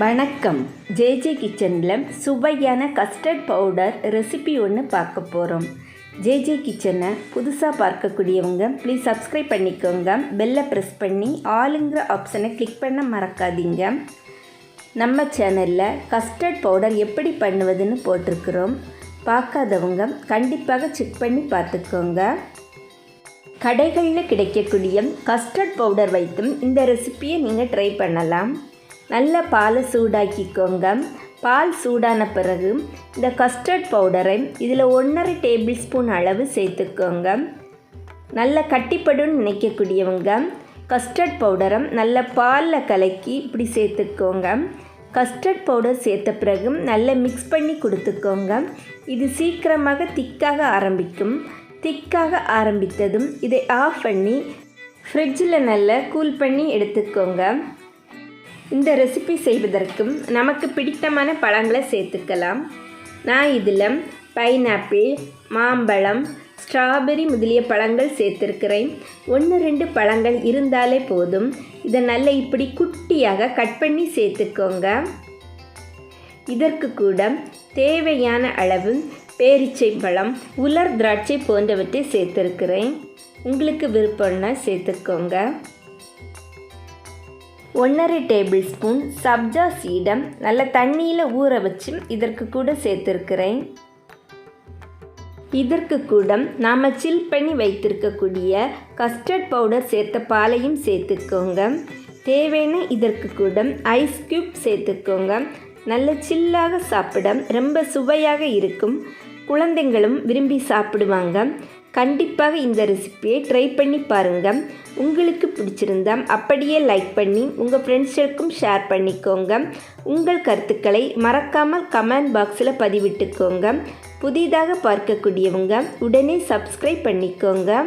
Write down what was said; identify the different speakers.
Speaker 1: வணக்கம். ஜேஜே கிச்சனில் சுவையான கஸ்டர்ட் பவுடர் ரெசிபி ஒன்று பார்க்க போகிறோம் ஜேஜே கிச்சனை புதுசாக பார்க்கக்கூடியவங்க ப்ளீஸ் சப்ஸ்கிரைப் பண்ணிக்கோங்க. பெல்லை ப்ரெஸ் பண்ணி ஆளுங்கிற ஆப்ஷனை கிளிக் பண்ண மறக்காதீங்க. நம்ம சேனலில் கஸ்டர்ட் பவுடர் எப்படி பண்ணுவதுன்னு போட்டிருக்கிறோம். பார்க்காதவங்க கண்டிப்பாக செக் பண்ணி பார்த்துக்கோங்க. கடைகளில் கிடைக்கக்கூடிய கஸ்டர்ட் பவுடர் வைத்தும் இந்த ரெசிப்பியை நீங்கள் ட்ரை பண்ணலாம். நல்ல பாலை சூடாக்கிக்கோங்க. பால் சூடான பிறகு இந்த கஸ்டர்ட் பவுடரை இதில் ஒன்றரை டேபிள் ஸ்பூன் அளவு சேர்த்துக்கோங்க. நல்ல கட்டிப்படும் நினைக்கக்கூடியவங்க கஸ்டர்ட் பவுடரை நல்ல பாலில் கலக்கி இப்படி சேர்த்துக்கோங்க. கஸ்டர்ட் பவுடர் சேர்த்த பிறகு நல்லா மிக்ஸ் பண்ணி கொடுத்துக்கோங்க. இது சீக்கிரமாக திக்காக ஆரம்பிக்கும். திக்காக ஆரம்பித்ததும் இதை ஆஃப் பண்ணி ஃப்ரிட்ஜில் நல்லா கூல் பண்ணி எடுத்துக்கோங்க. இந்த ரெசிபி செய்வதற்கும் நமக்கு பிடித்தமான பழங்களை சேர்த்துக்கலாம். நான் இதில் பைனாப்பிள் மாம்பழம் ஸ்ட்ராபெரி முதலிய பழங்கள் சேர்த்துருக்கிறேன். ஒன்று ரெண்டு பழங்கள் இருந்தாலே போதும். இதை நல்லா இப்படி குட்டியாக கட் பண்ணி சேர்த்துக்கோங்க. இதற்கு கூட தேவையான அளவு பேரிச்சை பழம் உலர் திராட்சை போன்றவற்றை சேர்த்துருக்கிறேன். உங்களுக்கு விருப்பம்னா சேர்த்துக்கோங்க. ஒன்றரை டேபிள் ஸ்பூன் சப்ஜா சீடம் நல்ல தண்ணியில் ஊற வச்சு இதற்கு கூட சேர்த்துருக்கிறேன். இதற்கு கூட நாம் சில் பண்ணி வைத்திருக்கக்கூடிய கஸ்டர்ட் பவுடர் சேர்த்த பாலையும் சேர்த்துக்கோங்க. தேவையான இதற்கு கூட ஐஸ் க்யூப் சேர்த்துக்கோங்க. நல்ல சில்லாக சாப்பிட ரொம்ப சுவையாக இருக்கும். குழந்தைங்களும் விரும்பி சாப்பிடுவாங்க. கண்டிப்பாக இந்த ரெசிப்பியை ட்ரை பண்ணி பாருங்கள் உங்களுக்கு பிடிச்சிருந்தா அப்படியே லைக் பண்ணி உங்கள் ஃப்ரெண்ட்ஸுக்கும் ஷேர் பண்ணிக்கோங்க. உங்கள் கருத்துக்களை மறக்காமல் கமெண்ட் பாக்ஸில் பதிவிட்டுக்கோங்க. புதிதாக பார்க்கக்கூடியவங்க உடனே சப்ஸ்கிரைப் பண்ணிக்கோங்க.